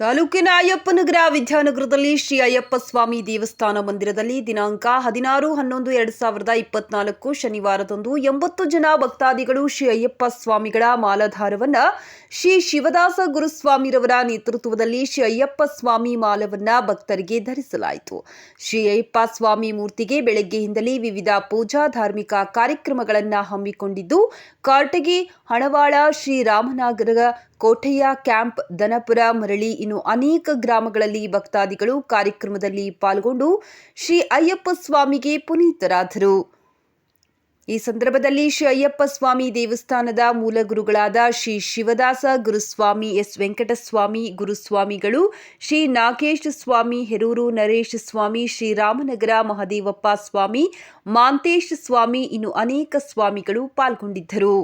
ತಾಲೂಕಿನ ಅಯ್ಯಪ್ಪನಗರ ವಿದ್ಯಾನಗರದಲ್ಲಿ ಶ್ರೀ ಅಯ್ಯಪ್ಪ ಸ್ವಾಮಿ ದೇವಸ್ಥಾನ ಮಂದಿರದಲ್ಲಿ ದಿನಾಂಕ ಹದಿನಾರು, ಹನ್ನೊಂದು, ಎರಡು ಸಾವಿರದ ಇಪ್ಪತ್ನಾಲ್ಕು ಶನಿವಾರದಂದು ಎಂಬತ್ತು ಜನ ಭಕ್ತಾದಿಗಳು ಶ್ರೀ ಅಯ್ಯಪ್ಪ ಸ್ವಾಮಿಗಳ ಮಾಲಾಧಾರವನ್ನ ಶ್ರೀ ಶಿವದಾಸ ಗುರುಸ್ವಾಮಿರವರ ನೇತೃತ್ವದಲ್ಲಿ ಶ್ರೀ ಅಯ್ಯಪ್ಪ ಸ್ವಾಮಿ ಮಾಲವನ್ನ ಭಕ್ತರಿಗೆ ಧರಿಸಲಾಯಿತು. ಶ್ರೀ ಅಯ್ಯಪ್ಪ ಸ್ವಾಮಿ ಮೂರ್ತಿಗೆ ಬೆಳಗ್ಗೆಯಿಂದಲೇ ವಿವಿಧ ಪೂಜಾ ಧಾರ್ಮಿಕ ಕಾರ್ಯಕ್ರಮಗಳನ್ನು ಹಮ್ಮಿಕೊಂಡಿದ್ದು, ಕಾಟಗಿ, ಹಣವಾಳ ಶ್ರೀರಾಮನಗರ ಕೋಟೆಯ ಕ್ಯಾಂಪ್, ದನಪುರ, ಮರಳಿ ಇನ್ನು ಅನೇಕ ಗ್ರಾಮಗಳಲ್ಲಿ ಭಕ್ತಾದಿಗಳು ಕಾರ್ಯಕ್ರಮದಲ್ಲಿ ಪಾಲ್ಗೊಂಡು ಶ್ರೀ ಅಯ್ಯಪ್ಪ ಸ್ವಾಮಿಗೆ ಪುನೀತರಾದರು. ಈ ಸಂದರ್ಭದಲ್ಲಿ ಶ್ರೀ ಅಯ್ಯಪ್ಪ ಸ್ವಾಮಿ ದೇವಸ್ಥಾನದ ಮೂಲ ಗುರುಗಳಾದ ಶ್ರೀ ಶಿವದಾಸ ಗುರುಸ್ವಾಮಿ ಎಸ್ ವೆಂಕಟಸ್ವಾಮಿ, ಗುರುಸ್ವಾಮಿಗಳು ಶ್ರೀ ನಾಗೇಶ್ ಸ್ವಾಮಿ, ಹೆರೂರು ನರೇಶ್ ಸ್ವಾಮಿ, ಶ್ರೀ ರಾಮನಗರ ಮಹದೇವಪ್ಪ ಸ್ವಾಮಿ, ಮಾಂತೇಶ್ ಸ್ವಾಮಿ ಇನ್ನು ಅನೇಕ ಸ್ವಾಮಿಗಳು ಪಾಲ್ಗೊಂಡಿದ್ದರು.